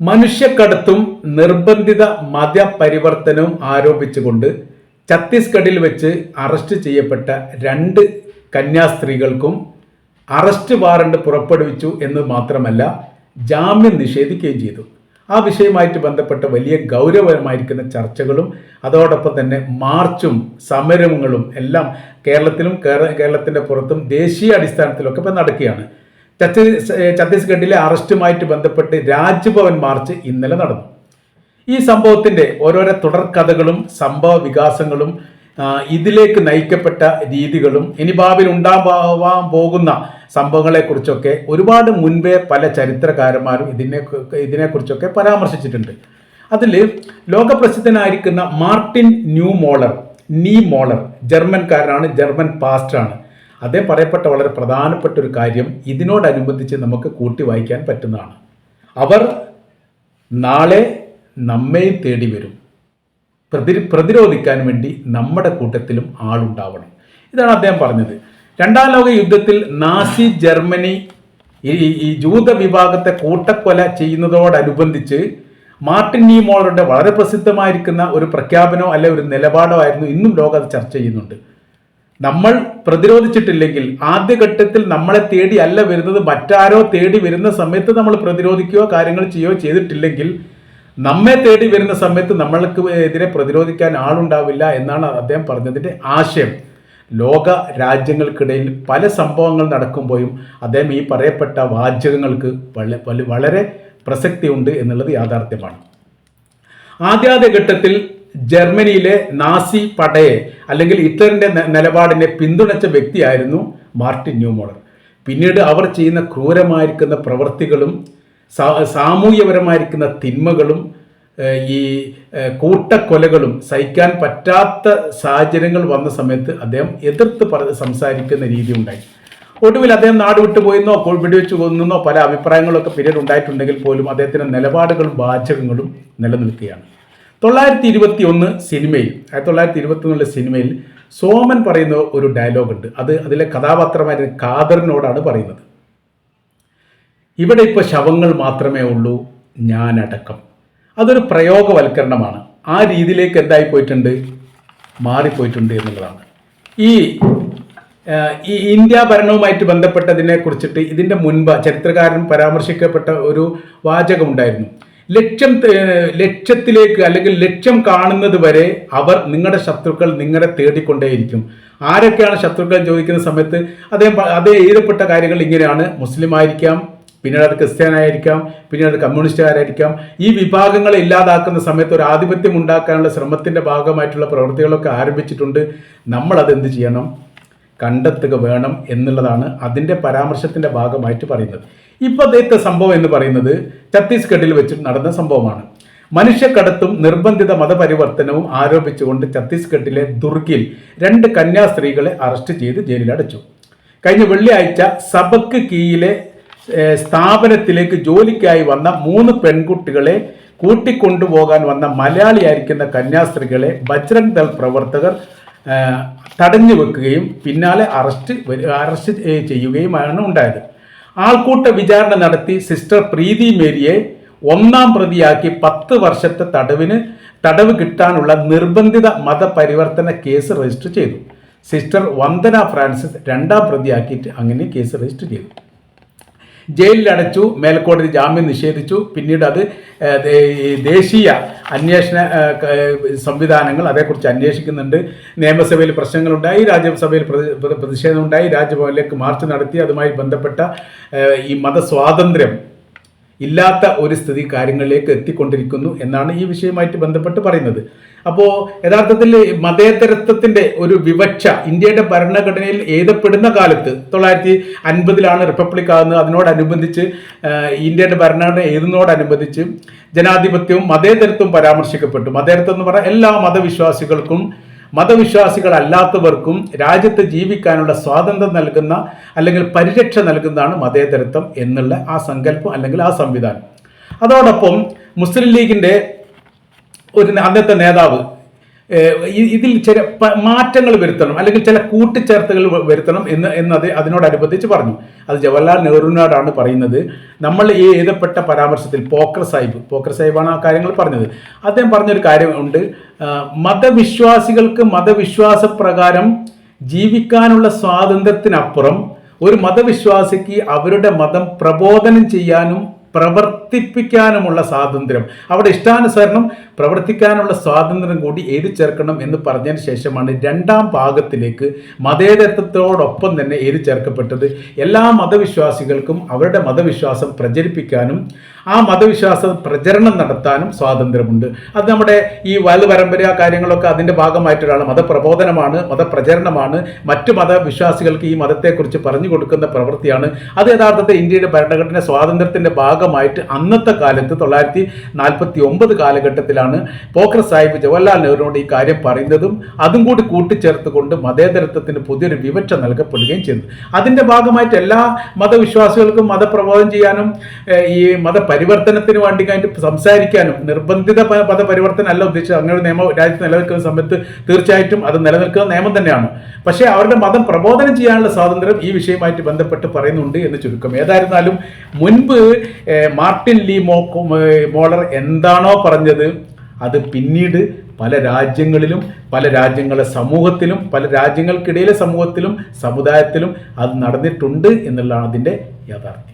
മനുഷ്യക്കടത്തും നിർബന്ധിത മതപരിവർത്തനവും ആരോപിച്ചുകൊണ്ട് ഛത്തീസ്ഗഡിൽ വെച്ച് അറസ്റ്റ് ചെയ്യപ്പെട്ട രണ്ട് കന്യാസ്ത്രീകൾക്കും അറസ്റ്റ് വാറണ്ട് പുറപ്പെടുവിച്ചു എന്ന് മാത്രമല്ല ജാമ്യം നിഷേധിക്കുകയും ചെയ്തു. ആ വിഷയമായിട്ട് ബന്ധപ്പെട്ട വലിയ ഗൗരവമായിരിക്കുന്ന ചർച്ചകളും അതോടൊപ്പം തന്നെ മാർച്ചും സമരങ്ങളും എല്ലാം കേരളത്തിലും കേരളത്തിന്റെ പുറത്തും ദേശീയ അടിസ്ഥാനത്തിലൊക്കെ ഇപ്പം നടക്കുകയാണ്. ഛത്തീസ്ഗഡിലെ അറസ്റ്റുമായിട്ട് ബന്ധപ്പെട്ട് രാജ്ഭവൻ മാർച്ച് ഇന്നലെ നടന്നു. ഈ സംഭവത്തിന്റെ ഓരോരോ തുടർക്കഥകളും സംഭവ വികാസങ്ങളും ഇതിലേക്ക് നയിക്കപ്പെട്ട രീതികളും ഇനി ഭാവിയിൽ ഉണ്ടാവാൻ പോകുന്ന സംഭവങ്ങളെക്കുറിച്ചൊക്കെ ഒരുപാട് മുൻപേ പല ചരിത്രകാരന്മാരും ഇതിനെ ഇതിനെക്കുറിച്ചൊക്കെ പരാമർശിച്ചിട്ടുണ്ട്. അതിൽ ലോകപ്രസിദ്ധനായിരിക്കുന്ന മാർട്ടിൻ ന്യൂ മോളർ നീ മോളർ ജർമ്മൻകാരനാണ് ജർമ്മൻ പാസ്റ്ററാണ്. അദ്ദേഹം പറയപ്പെട്ട വളരെ പ്രധാനപ്പെട്ട ഒരു കാര്യം ഇതിനോടനുബന്ധിച്ച് നമുക്ക് കൂട്ടി വായിക്കാൻ പറ്റുന്നതാണ്. അവർ നാളെ നമ്മയും തേടി വരും. പ്രതി പ്രതിരോധിക്കാൻ വേണ്ടി നമ്മുടെ കൂട്ടത്തിലും ആളുണ്ടാവണം. ഇതാണ് അദ്ദേഹം പറഞ്ഞത്. രണ്ടാം ലോക യുദ്ധത്തിൽ നാസി ജർമ്മനി ഈ ജൂത വിഭാഗത്തെ കൂട്ടക്കൊല ചെയ്യുന്നതോടനുബന്ധിച്ച് മാർട്ടിൻ നീമോളറുടെ വളരെ പ്രസിദ്ധമായിരിക്കുന്ന ഒരു പ്രഖ്യാപനമോ അല്ലെ ഒരു നിലപാടോ ആയിരുന്നു ഇന്നും ലോകം അത് ചർച്ച ചെയ്യുന്നുണ്ട്. നമ്മൾ പ്രതിരോധിച്ചിട്ടില്ലെങ്കിൽ ആദ്യഘട്ടത്തിൽ നമ്മളെ തേടി അല്ല വരുന്നത് മറ്റാരോ തേടി വരുന്ന സമയത്ത് നമ്മൾ പ്രതിരോധിക്കുകയോ കാര്യങ്ങൾ ചെയ്യുകയോ ചെയ്തിട്ടില്ലെങ്കിൽ നമ്മെ തേടി വരുന്ന സമയത്ത് നമ്മൾക്ക് എതിരെ പ്രതിരോധിക്കാൻ ആളുണ്ടാവില്ല എന്നാണ് അദ്ദേഹം പറഞ്ഞതിന്റെ ആശയം. ലോക രാജ്യങ്ങൾക്കിടയിൽ പല സംഭവങ്ങൾ നടക്കുമ്പോഴും അദ്ദേഹം ഈ പറയപ്പെട്ട വാചകങ്ങൾക്ക് വളരെ പ്രസക്തി വളരെ പ്രസക്തിയുണ്ട് എന്നുള്ളത് യാഥാർത്ഥ്യമാണ്. ആദ്യാദ്യ ഘട്ടത്തിൽ ജർമ്മനിയിലെ നാസി പടയെ അല്ലെങ്കിൽ ഹിറ്റ്ലറിന്റെ നിലപാടിനെ പിന്തുണച്ച വ്യക്തിയായിരുന്നു മാർട്ടിൻ ന്യൂമോളർ. പിന്നീട് അവർ ചെയ്യുന്ന ക്രൂരമായിരിക്കുന്ന പ്രവൃത്തികളും സാമൂഹ്യപരമായിരിക്കുന്ന തിന്മകളും ഈ കൂട്ടക്കൊലകളും സഹിക്കാൻ പറ്റാത്ത സാഹചര്യങ്ങൾ വന്ന സമയത്ത് അദ്ദേഹം എതിർത്ത് പറ സംസാരിക്കുന്ന രീതി ഉണ്ടായി. ഒടുവിൽ അദ്ദേഹം നാട് വിട്ടു പോയെന്നോ കൊ- വെടിവെച്ച് കൊന്നെന്നോ പല അഭിപ്രായങ്ങളൊക്കെ പിന്നീട് ഉണ്ടായിട്ടുണ്ടെങ്കിൽ പോലും അദ്ദേഹത്തിന്റെ നിലപാടുകളും വാചകങ്ങളും നിലനിൽക്കുകയാണ്. തൊള്ളായിരത്തി ഇരുപത്തി ഒന്ന് സിനിമയിൽ ആയിരത്തി തൊള്ളായിരത്തി ഇരുപത്തി ഒന്നിലെ സിനിമയിൽ സോമൻ പറയുന്ന ഒരു ഡയലോഗ് ഉണ്ട്. അത് അതിലെ കഥാപാത്രമായ കാദറിനോടാണ് പറയുന്നത്. ഇവിടെ ഇപ്പോൾ ശവങ്ങൾ മാത്രമേ ഉള്ളൂ ഞാനടക്കം. അതൊരു പ്രയോഗവൽക്കരണമാണ്. ആ രീതിയിലേക്ക് എന്തായി പോയിട്ടുണ്ട്? മാറിപ്പോയിട്ടുണ്ട് എന്നുള്ളതാണ്. ഈ ഈ ഇന്ത്യ ഭരണവുമായിട്ട് ബന്ധപ്പെട്ടതിനെ കുറിച്ചിട്ട് ഇതിന്റെ മുൻപ് ചരിത്രകാരൻ പരാമർശിക്കപ്പെട്ട ഒരു വാചകമുണ്ടായിരുന്നു. ലക്ഷ്യം ലക്ഷ്യത്തിലേക്ക് അല്ലെങ്കിൽ ലക്ഷ്യം കാണുന്നത് വരെ അവർ നിങ്ങളുടെ ശത്രുക്കൾ നിങ്ങളെ തേടിക്കൊണ്ടേയിരിക്കും. ആരൊക്കെയാണ് ശത്രുക്കൾ ചോദിക്കുന്ന സമയത്ത് അദ്ദേഹം അതേ എഴുതപ്പെട്ട കാര്യങ്ങൾ ഇങ്ങനെയാണ്. മുസ്ലിം ആയിരിക്കാം പിന്നീട് അത് ക്രിസ്ത്യാനായിരിക്കാം പിന്നീട് അത് കമ്മ്യൂണിസ്റ്റുകാരായിരിക്കാം ഈ വിഭാഗങ്ങളെ ഇല്ലാതാക്കുന്ന സമയത്ത് ഒരു ആധിപത്യം ഉണ്ടാക്കാനുള്ള ശ്രമത്തിന്റെ ഭാഗമായിട്ടുള്ള പ്രവൃത്തികളൊക്കെ ആരംഭിച്ചിട്ടുണ്ട്. നമ്മൾ അത് എന്ത് ചെയ്യണം? കണ്ടെത്തുക വേണം എന്നുള്ളതാണ് അതിന്റെ പരാമർശത്തിന്റെ ഭാഗമായിട്ട് പറയുന്നത്. ഇപ്പൊ അദ്ദേഹത്തെ സംഭവം എന്ന് പറയുന്നത് ഛത്തീസ്ഗഡിൽ വെച്ച് നടന്ന സംഭവമാണ്. മനുഷ്യക്കടത്തും നിർബന്ധിത മതപരിവർത്തനവും ആരോപിച്ചുകൊണ്ട് ഛത്തീസ്ഗഡിലെ ദുർഗിൽ രണ്ട് കന്യാസ്ത്രീകളെ അറസ്റ്റ് ചെയ്ത് ജയിലിലടച്ചു കഴിഞ്ഞ വെള്ളിയാഴ്ച സബക്ക് കീയിലെ സ്ഥാപനത്തിലേക്ക് ജോലിക്കായി വന്ന മൂന്ന് പെൺകുട്ടികളെ കൂട്ടിക്കൊണ്ടുപോകാൻ വന്ന മലയാളിയായിരിക്കുന്ന കന്യാസ്ത്രീകളെ ബജ്രംഗ് ദൾ പ്രവർത്തകർ തടഞ്ഞു വെക്കുകയും പിന്നാലെ അറസ്റ്റ് അറസ്റ്റ് ചെയ്യുകയുമാണ് ഉണ്ടായത്. ആൾക്കൂട്ട വിചാരണ നടത്തി സിസ്റ്റർ പ്രീതി മേരിയെ ഒന്നാം പ്രതിയാക്കി പത്ത് വർഷത്തെ തടവിന് തടവ് കിട്ടാനുള്ള നിർബന്ധിത മതപരിവർത്തന കേസ് രജിസ്റ്റർ ചെയ്തു. സിസ്റ്റർ വന്ദന ഫ്രാൻസിസ് രണ്ടാം പ്രതിയാക്കിയിട്ട് അങ്ങനെ കേസ് രജിസ്റ്റർ ചെയ്തു. ജയിലിലടച്ചു മേൽക്കോടതി ജാമ്യം നിഷേധിച്ചു. പിന്നീട് അത് ദേശീയ അന്വേഷണ സംവിധാനങ്ങൾ അതേക്കുറിച്ച് അന്വേഷിക്കുന്നുണ്ട്. നിയമസഭയിൽ പ്രശ്നങ്ങളുണ്ടായി രാജ്യസഭയിൽ പ്രതി- പ്ര- പ്രതിഷേധമുണ്ടായി. രാജ്ഭവനിലേക്ക് മാർച്ച് നടത്തി അതുമായി ബന്ധപ്പെട്ട ഈ മതസ്വാതന്ത്ര്യം ഇല്ലാത്ത ഒരു സ്ഥിതി കാര്യങ്ങളിലേക്ക് എത്തിക്കൊണ്ടിരിക്കുന്നു എന്നാണ് ഈ വിഷയവുമായിട്ട് ബന്ധപ്പെട്ട് പറയുന്നത്. അപ്പോൾ യഥാർത്ഥത്തിൽ മതേതരത്വത്തിന്റെ ഒരു വിവക്ഷ ഇന്ത്യയുടെ ഭരണഘടനയിൽ എഴുതപ്പെടുന്ന കാലത്ത് തൊള്ളായിരത്തി അൻപതിലാണ് റിപ്പബ്ലിക് ആകുന്നത്. അതിനോടനുബന്ധിച്ച് ഇന്ത്യയുടെ ഭരണഘടന എഴുതുന്നതോടനുബന്ധിച്ച് ജനാധിപത്യവും മതേതരത്വവും പരാമർശിക്കപ്പെട്ടു. മതേതരത്വം എന്ന് പറഞ്ഞാൽ എല്ലാ മതവിശ്വാസികൾക്കും മതവിശ്വാസികളല്ലാത്തവർക്കും രാജ്യത്ത് ജീവിക്കാനുള്ള സ്വാതന്ത്ര്യം നൽകുന്ന അല്ലെങ്കിൽ പരിരക്ഷ നൽകുന്നതാണ് മതേതരത്വം എന്നുള്ള ആ സങ്കല്പം അല്ലെങ്കിൽ ആ സംവിധാനം. അതോടൊപ്പം മുസ്ലിം ലീഗിന്റെ ഒരു അന്നത്തെ നേതാവ് ഇതിൽ ചില മാറ്റങ്ങൾ വരുത്തണം അല്ലെങ്കിൽ ചില കൂട്ടിച്ചേർത്തുകൾ വരുത്തണം എന്ന് എന്നത് അതിനോടനുബന്ധിച്ച് പറഞ്ഞു. അത് ജവഹർലാൽ നെഹ്റുവിനോടാണ് പറയുന്നത്. നമ്മൾ ഈ എഴുതപ്പെട്ട പരാമർശത്തിൽ പോക്കർ സാഹിബ് പോക്കർ സാഹിബാണ് ആ കാര്യങ്ങൾ പറഞ്ഞത്. അദ്ദേഹം പറഞ്ഞൊരു കാര്യമുണ്ട്. മതവിശ്വാസികൾക്ക് മതവിശ്വാസ പ്രകാരം ജീവിക്കാനുള്ള സ്വാതന്ത്ര്യത്തിനപ്പുറം ഒരു മതവിശ്വാസിക്ക് അവരുടെ മതം പ്രബോധനം ചെയ്യാനും പ്രവർത്തിപ്പിക്കാനുമുള്ള സ്വാതന്ത്ര്യം. അവിടെ ഇഷ്ടാനുസരണം പ്രവർത്തിക്കാനുള്ള സ്വാതന്ത്ര്യം കൂടി എഴുതി ചേർക്കണം എന്ന് പറഞ്ഞതിന് ശേഷമാണ് രണ്ടാം ഭാഗത്തിലേക്ക് മതേതരത്വത്തോടൊപ്പം തന്നെ എഴുതി ചേർക്കപ്പെട്ടത്. എല്ലാ മതവിശ്വാസികൾക്കും അവരുടെ മതവിശ്വാസം പ്രചരിപ്പിക്കാനും ആ മതവിശ്വാസ പ്രചരണം നടത്താനും സ്വാതന്ത്ര്യമുണ്ട്. അത് നമ്മുടെ ഈ വലു പരമ്പര കാര്യങ്ങളൊക്കെ അതിന്റെ ഭാഗമായിട്ടൊരാണ് മതപ്രബോധനമാണ് മതപ്രചരണമാണ് മറ്റു മതവിശ്വാസികൾക്ക് ഈ മതത്തെക്കുറിച്ച് പറഞ്ഞു കൊടുക്കുന്ന പ്രവൃത്തിയാണ്. അത് യഥാർത്ഥത്തിൽ ഇന്ത്യയുടെ ഭരണഘടന സ്വാതന്ത്ര്യത്തിന്റെ ഭാഗമായിട്ട് അന്നത്തെ കാലത്ത് തൊള്ളായിരത്തി നാൽപ്പത്തി ഒമ്പത് കാലഘട്ടത്തിലാണ് പോക്ര സാഹിബ് ജവഹർലാൽ നെഹ്റുവിനോട് ഈ കാര്യം പറയുന്നതും അതും കൂടി കൂട്ടിച്ചേർത്തുകൊണ്ട് മതേതരത്വത്തിന് പുതിയൊരു വിവക്ഷ നൽകപ്പെടുകയും ചെയ്യുന്നു അതിന്റെ ഭാഗമായിട്ട് എല്ലാ മതവിശ്വാസികൾക്കും മതപ്രബോധം ചെയ്യാനും ഈ മതപരിവർത്തനത്തിന് വേണ്ടി കഴിഞ്ഞിട്ട് സംസാരിക്കാനും നിർബന്ധിത മതപരിവർത്തനം അല്ല ഉദ്ദേശിച്ചത്. അങ്ങനെ ഒരു നിയമം രാജ്യത്ത് നിലനിൽക്കുന്ന സമയത്ത് തീർച്ചയായിട്ടും അത് നിലനിൽക്കുന്ന നിയമം തന്നെയാണ്. പക്ഷേ അവരുടെ മതം പ്രബോധനം ചെയ്യാനുള്ള സ്വാതന്ത്ര്യം ഈ വിഷയമായിട്ട് ബന്ധപ്പെട്ട് പറയുന്നുണ്ട് എന്ന് ചുരുക്കം. ഏതായിരുന്നാലും മുൻപ് മാർട്ടിൻ ലീ മോ ബോളർ എന്താണോ പറഞ്ഞത് അത് പിന്നീട് പല രാജ്യങ്ങളിലും പല രാജ്യങ്ങളെ സമൂഹത്തിലും പല രാജ്യങ്ങൾക്കിടയിലെ സമൂഹത്തിലും സമുദായത്തിലും അത് നടന്നിട്ടുണ്ട് എന്നുള്ളതാണ് അതിന്റെ യാഥാർത്ഥ്യം.